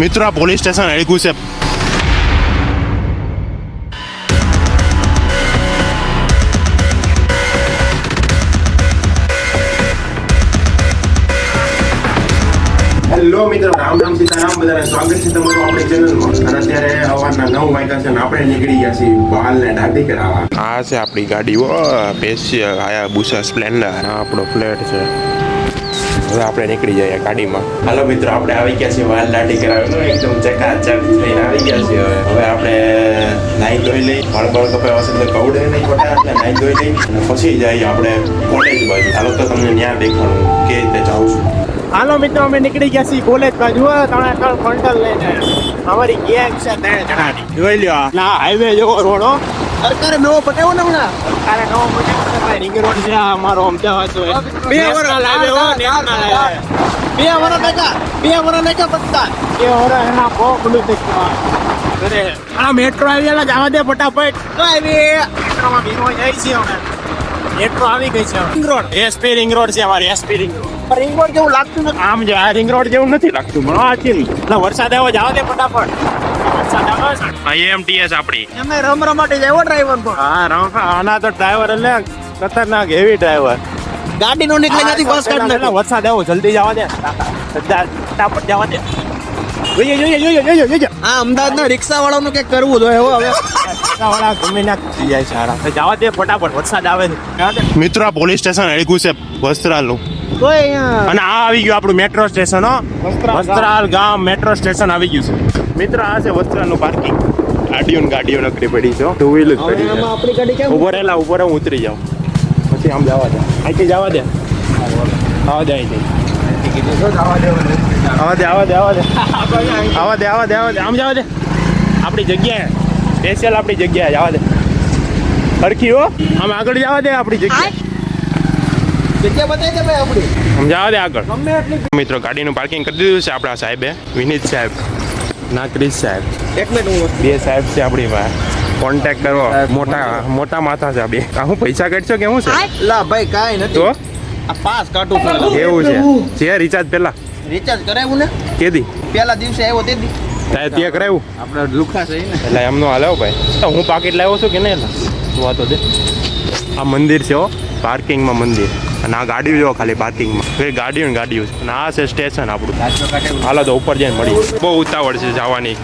મિત્રો આ police station અડકું છે. હેલો મિત્રો. રામ રામ સીતારામ. બધાને સ્વાગત છે તમારું આપણી ચેનલમાં. અને અત્યારે સવારના નવ વાગ્યા છે અને આપણે નીકળી ગયા છીએ બાલને દાઢી કરાવવા આ છે આપણી ગાડીઓ સ્પેશિયલ આયા બુસા સ્પ્લેન્ડર આ આપણો ફ્લેટ છે. હવે આપણે નીકળી જઈએ ગાડીમાં. હાલો મિત્રો આપણે આવી ગયા છીએ વાલ દાઢી કરાવેલો એકદમ ચકાચક થઈને આવી ગયા છીએ હવે. હવે આપણે નાહી ધોઈ લઈ વાળ બળ કપાય હશે તો કવડે નહીં ખોટા એટલે નાહી ધોઈ લઈ અને પછી જઈએ આપણે કોલેજ બાજુ. હાલો તો તમને ન્યા દેખાડું કે રીતે જાઉં છું. હાલો મિત્રો અમે નીકળી ગયા છીએ કોલેજ બાજુ. ત્રણે ત્રણ ફંટલ લઈને અમારી ગેંગ છે ત્રણ જણાની. જોઈ લ્યો ના હાઈવે જેવો રોડો સરકારે નવો પટાવો ને હમણાં સરકારે નવો ભાઈ રિંગ રોડ છે આ અમારો અમદાવાદ છે બે વર્ષ લાગે હો નેશનલ હાઈવે. બે વર્ષ નાખ્યા બે વર્ષ નાખ્યા બધા બે વર્ષ એના બહુ પેલું થઈ અરે આ મેટ્રો આવી એટલે જવા દે ફટાફટ આવી મેટ્રોમાં ભીનો જાય છે અમે મેટ્રો આવી ગઈ છે ring road SP ring road છે અમારી SP ring road ring road જેવું લાગતું નથી આમ જો આ રિંગ રોડ જેવું નથી લાગતું. પણ આ છે એટલે વરસાદ આવ્યો જવા દે ફટાફટ છે આઈએમટીએસ અમે રમ રમાટી જાય ડ્રાઈવર પણ હા રમ આના તો ડ્રાઈવર એટલે ખતરનાક હેવી ડ્રાઈવર ગાડી નો નીકળે નથી બસ કાઢ એટલે વરસાદ આવો જલ્દી જવા દે. બધા જવા દે. જોઈએ જોઈએ જોઈએ જોઈએ જોઈએ આ અમદાવાદ ના રિક્ષા વાળાનું કંઈક કરવું જોઈએ હવે હવે. વાળા ગમે ના જાય સારા જવા દે ફટાફટ વરસાદ આવે છે મિત્રો પોલીસ સ્ટેશન અડકું છે વસ્ત્રાલનું. અને આ આવી ગયું આપણું મેટ્રો સ્ટેશન હો. વસ્ત્રાલ ગામ. મેટ્રો સ્ટેશન આવી ગયું છે. મિત્ર આ છે વસ્ત્રાલનું પાર્કિંગ ગાડીઓ ગાડીઓ નકરી પડી છે ટુ વ્હીલ પડી છે. આપણી ગાડી કેમ ઊભો રહેલા ઊભો હું ઉતરી જાઉં. પછી આમ જવા દે. અહીંથી જવા દે? આવા દે અહીંથી. આવા દે આવા દે આવા દે. આવા દે આવા દે આવા દે. આમ જવા દે. આપણી જગ્યાએ. સ્પેશિયલ આપણી જગ્યાએ જવા દે. સરખી હો. આમ આગળ જવા દે આપણી જગ્યાએ. જગ્યા બતાવી દે ભાઈ આપણી. આમ જવા દે આગળ. મિત્રો ગાડીનું પાર્કિંગ કરી દીધું છે આપણા સાહેબે. વિનીત સાહેબ. નાકરીશ સાહેબ. એક મિનિટ બે સાહેબ છે આપણી પાસે. કોન્ટેક્ટ કરો. મોટા મોટા માથા છે બે. આ હું પૈસા કાઢશો કે હું છે? લા ભાઈ કાંઈ નથી. તો? આ પાસ કાઢું છું. એવું છે. જે રિચાર્જ પેલા. રિચાર્જ કરાવ્યું ને? કેદી? પેલા દિવસે આવ્યો તે દી. તાય તે કરાવ્યું? આપણે લુખા છે ને. એટલે એમનો હાલ્યો ભાઈ. તો હું પાકીટ લાવ્યો છું કે નહીં? એટલે વાતો દે. આ મંદિર છે હો. પાર્કિંગમાં મંદિર. અને આ ગાડીઓ જો ખાલી પાર્કિંગમાં. ફેર ગાડીઓ ને ગાડીઓ છે. અને આ છે સ્ટેશન આપણું. હાલો તો ઉપર જઈને મળી બહુ ઉતાવળ છે જવાની.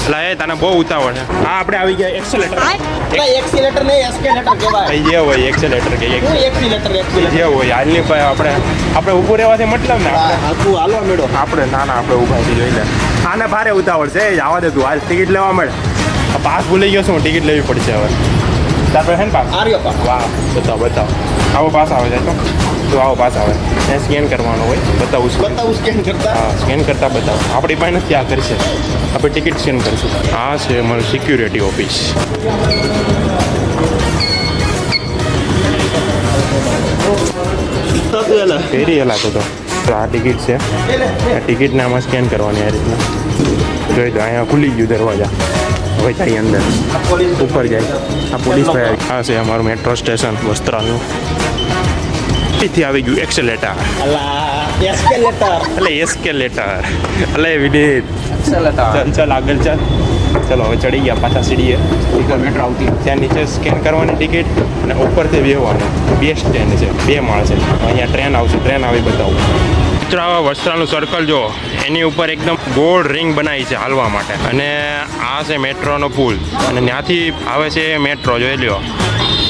એટલે એ તને બહુ ઉતાવળ છે. હા આપણે આવી ગયા એક્સેલેટર એટલે એક્સિલેટર નહીં એસ્કેલેટર કહેવાય. જે હોય એક્સેલેટર કે એક્સેલેટર જે હોય હાલની પાસે આપણે આપણે ઊભું રહેવાથી મતલબ ને આપણે. હાલો મેળો. આપણે ના ના આપણે ઊભા થઈ જોઈ લે. આને ભારે ઉતાવળ છે આવા જવા દે તું. હાલ ટિકિટ લેવા મળે. પાસ ભૂલી ગયો છું ટિકિટ લેવી પડશે હવે. તાર પાસે હે ને પાસ? આર્યો પાસ. વાહ બતાવ બતાવ. આવો પાસ આવે જાય તો. તો આવો પાસ આવે ત્યાં સ્કેન કરવાનો હોય બતાવું છું. બતાવું સ્કેન કરતા? હા સ્કેન કરતા બતાવો. આપણી પાસે નથી આ કરશે. આપણે ટિકિટ સ્કેન કરીશું. આ છે અમારું સિક્યુરિટી ઓફિસ ફેરી એલા તો તો. તો આ ટિકિટ છે. આ ટિકિટને આમાં સ્કેન કરવાની આ રીતના. જોઈ દો અહીંયા ખુલી ગયું દરવાજા. હવે તારી અંદર. ઉપર જાય. આ પોલીસ ભાઈ આ છે અમારું મેટ્રો સ્ટેશન વસ્ત્રાલનું. અહીંથી આવી ગયું એક્સેલેટર એટલે એસ્કેલેટર એટલે વિનીત. ચાલ ચાલ આગળ ચાલ. ચલો હવે ચડી ગયા પાછા સીડીએ. મેટ્રો આવતી ત્યાં નીચે સ્કેન કરવાની ટિકિટ અને ઉપરથી બેહવાનું. બે સ્ટેન્ડ છે. બે માળ છે. અહીંયા ટ્રેન આવશે. ટ્રેન આવી બતાવું. મિત્રો વસ્ત્રાનું સર્કલ જો એની ઉપર એકદમ ગોળ રિંગ બનાવી છે હાલવા માટે. અને આ છે મેટ્રોનો પુલ અને ત્યાંથી આવે છે મેટ્રો જોઈ લ્યો.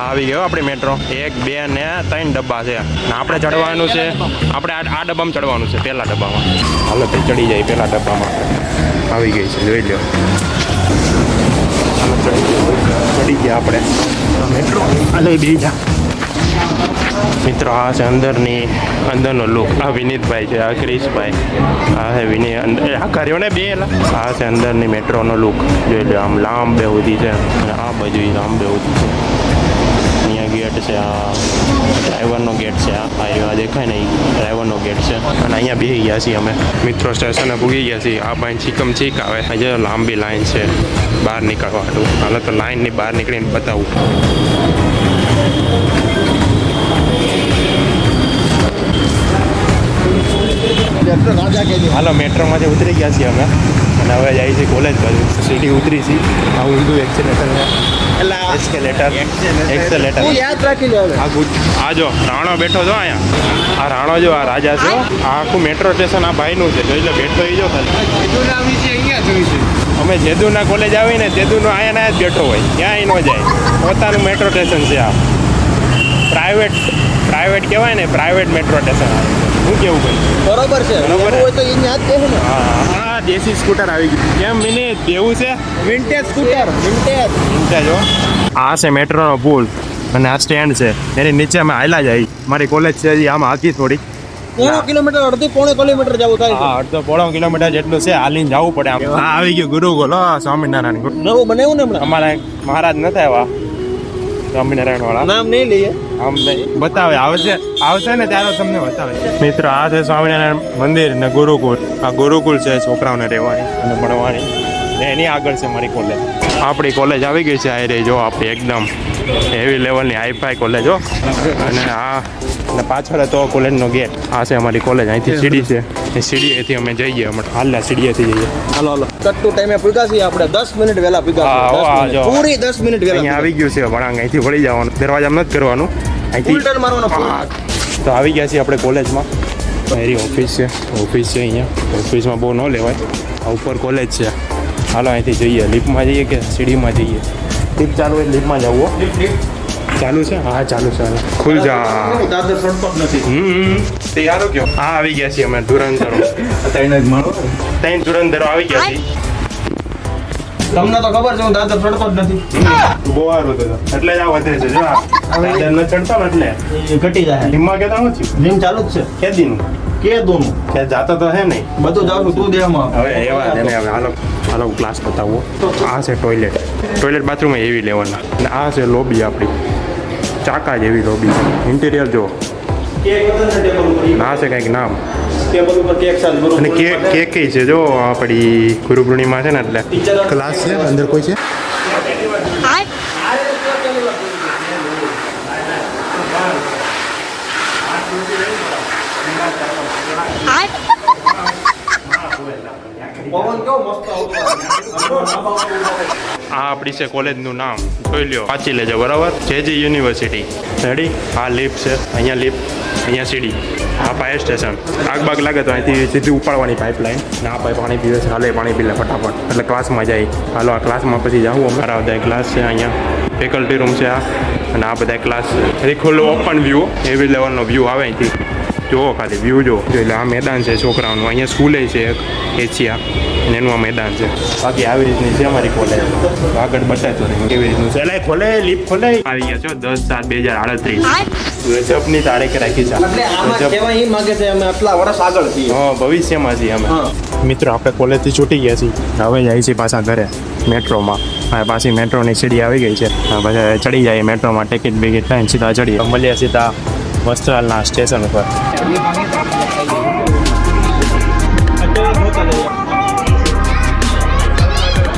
આવી ગયો આપણી મેટ્રો એક, બે ને ત્રણ ડબ્બા છે. આપણે ચડવાનું છે. આપણે આ ડબ્બામાં ચડવાનું છે, પહેલા ડબ્બામાં. હાલો તે ચડી જાય પહેલા ડબ્બામાં. આવી ગઈ છે, જોઈ લો. ચડી ગયો આપણે. મેટ્રો અલે બે જા. મિત્રો, આ છે અંદરની અંદરનો લુક આ વિનીતભાઈ છે, આ ક્રિશભાઈ. આ છે વિની અંદર આ કર્યો ને બે આ છે અંદરની મેટ્રોનો લુક જોઈ લો, આમ લાંબે ઉધી છે. અને આ બાજુ લાંબે ઉધી છે. ગેટ છે, આ ડ્રાઈવરનો ગેટ છે, આ આ દેખાય ને ડ્રાઈવરનો ગેટ છે. અને અહીંયા બેસી ગયા છીએ અમે. મિત્રો સ્ટેશને પૂગી ગયા છીએ. આ ભાઈ છીકમ ચીક આવે. હજુ લાંબી લાઈન છે. બહાર નીકળવા હાટું. હાલ તો લાઈનની બહાર નીકળીને બતાવું. હાલો મેટ્રોમાંથી ઉતરી ગયા છીએ અમે. અને હવે જાય છે કોલેજ બાજુ. સીટી ઉતરી છીએ આ ઊંધું એક્સેલેટર એસ્કેલેટર એક્સેલેટર તું યાદ રાખી લે આ જો રાણો બેઠો છો અહીંયા. આ રાણો જો આ રાજા છે આ આખું મેટ્રો સ્ટેશન આ ભાઈનું છે. જોઈ લો બેઠો ઈ જો ખાલી. અમે જેદુના કોલેજ આવીને જેદુનો અહીંયા ના જ બેઠો હોય. ક્યાંય ન જાય. પોતાનું મેટ્રો સ્ટેશન છે આ. પ્રાઇવેટ પ્રાઇવેટ કહેવાય ને પ્રાઇવેટ મેટ્રો સ્ટેશન શું કેવું ભાઈ? બરોબર છે. બરોબર હોય તો એ યાદ કહેવું ને. હા દેશી સ્કૂટર આવી ગયું. કેમ મિનિટ દેવું છે? વિન્ટેજ સ્કૂટર વિન્ટેજ વિન્ટેજ હો. આ છે મેટ્રોનો પુલ અને આ સ્ટેન્ડ છે. એની નીચે અમે આયલા જાય મારી કોલેજ છે આમ હાકી થોડી. પોણો કિલોમીટર અડધી પોણે કિલોમીટર જવું થાય હા અડધો પોણો કિલોમીટર જેટલું છે હાલીને જવું પડે આમ. આવી ગયું ગુરુકુલ સ્વામિનારાયણ ગુરુ. નવું બનાવ્યું ને હમણાં? અમારા મહારાજ નથી આવ્યા. સ્વામિનારાયણ વાળા નામ નહીં લઈએ. આમ નહીં. બતાવે આવશે આવશે ને ત્યારે તમને બતાવે. મિત્ર આ છે સ્વામિનારાયણ મંદિર ને ગુરુકુળ. આ ગુરુકુળ છે છોકરાઓને રહેવાની. અને ભણવાની. ને એની આગળ છે મારી કોલેજ આપણી કોલેજ આવી ગઈ છે આ રહી જો આપણી એકદમ હેવી લેવલની હાઈફાઈ કોલેજ હો. અને આ અને પાછળ તો કોલેજનો ગેટ આ છે અમારી કોલેજ અહીંથી સીડી છે. એ સીડીએથી અમે જઈએ અમે હાલના સીડીએથી જઈએ. હાલો હાલો. કટ્ટુ ટાઈમે પૂગા છીએ આપણે દસ મિનિટ વહેલા પૂગા. પૂરી દસ મિનિટ અહીંયા વહેલા આવી ગયું છે વળાંગ અહીંથી વળી જવાનું. દરવાજામાં નથી કરવાનું. અહીંથી મારવાનો તો આવી ગયા છીએ આપણે કોલેજમાં. મારી ઓફિસ છે. ઓફિસ છે અહીંયા. ઓફિસમાં બહુ ન લેવાય. આ ઉપર કોલેજ છે. હાલો અહીંથી જઈએ. લિફ્ટમાં જઈએ કે સીડીમાં જઈએ? લિફ્ટ ચાલુ હોય લિફ્ટમાં જવું હો. ચાલુ છે? હા ચાલુ છે ખુલ જા. દાદર સડતો જ નથી. હમ તૈયારો કયો હા આવી ગયા છીએ અમે ધુરંધરો. ત્રણ ધુરંધરો આવી ગયા છીએ. તમને તો ખબર છે હું દાદર સડતો જ નથી. બહુ સારું તો એટલે જ આ વધે છે જો દાદર ન ચડતો ને એટલે. ઘટી જાય. હિમમાં કેતા હું છું? જીમ ચાલુ જ છે. કે દીનું કે દોનું? કે જાતો તો હે નહીં. બધું જાઉં છું તું દેહમાં હવે એવા છે હવે હાલો હાલો ક્લાસ બતાવો આ છે ટોયલેટ ટોયલેટ બાથરૂમ એવી લેવાના. અને આ છે લોબી આપણી. ચાકા જેવી લોબી ઇન્ટિરિયર જો ના છે કંઈક નામ. અને કેક કેક અને કે કે કઈ છે જો આપણી ગુરુ પૂર્ણિમા છે ને એટલે. ક્લાસ છે અંદર કોઈ છે? આ આપણી છે કોલેજનું નામ. જોઈ લ્યો. વાંચી લેજો, બરાબર? જે જે યુનિવર્સિટી. રેડી આ લિફ્ટ છે. અહીંયા લિફ્ટ અહીંયા સીડી. આ ફાયર સ્ટેશન આગ બાગ લાગે તો અહીંથી સીધી ઉપાડવાની પાઇપલાઇન ને આ ભાઈ પાણી પીવે છે, હાલે પાણી પીલે ફટાફટ. એટલે ક્લાસમાં જાય. હાલો, આ ક્લાસમાં પછી જાઉં અમારા બધા ક્લાસ છે અહીંયા. ફેકલ્ટી રૂમ છે આ. અને આ બધા ક્લાસ છે. ખુલ્લો ઓપન વ્યૂ એવી લેવલનો વ્યૂ આવે અહીંથી. જુઓ ખાલી વ્યૂ જો. એટલે આ મેદાન છે છોકરાઓનું. અહીંયા સ્કૂલે છે એક એશિયા. અને એનું આ મેદાન છે. બાકી આવી રીતની છે અમારી કોલેજ આગળ બતાવતો રહે કેવી રીતનું છે. એટલે ખોલે લીપ ખોલે. આવી ગયા છો દસ સાત બે હજાર આડત્રીસ. ગજબની તારીખ રાખી છે. એટલે આમાં કહેવાય એ માંગે છે અમે આટલા વર્ષ આગળ છીએ. હા ભવિષ્યમાં છીએ અમે. હા. મિત્રો આપણે કોલેજથી છૂટી ગયા છીએ. હવે જાય છીએ પાછા ઘરે મેટ્રોમાં. હવે પાછી મેટ્રોની સીડી આવી ગઈ છે. પછી ચડી જાય મેટ્રોમાં ટિકિટ બિકિટ થાય સીધા ચડી મળ્યા સીધા. વસ્ત્રાલના સ્ટેશન ઉપર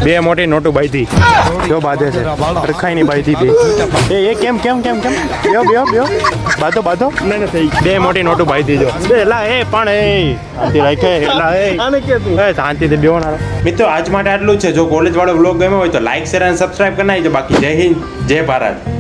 બે મોટી નોટો બાંધી જો બાંધે છે રખાઈ ની બાંધી હતી એ એ કેમ કેમ કેમ કેમ બ્યો બ્યો બ્યો બાંધો બાંધો બે મોટી નોટો બાંધી જો બે લા એ પણ એ શાંતિ રાખે લા એ આને કે તું એ શાંતિથી બેવો ના મિત્રો આજ માટે આટલું જ છે. જો કોલેજ વાળો બ્લોગ ગમ્યો હોય તો લાઈક શેર અને સબસ્ક્રાઇબ કરી નાખજો. બાકી જય હિન્દ જય ભારત.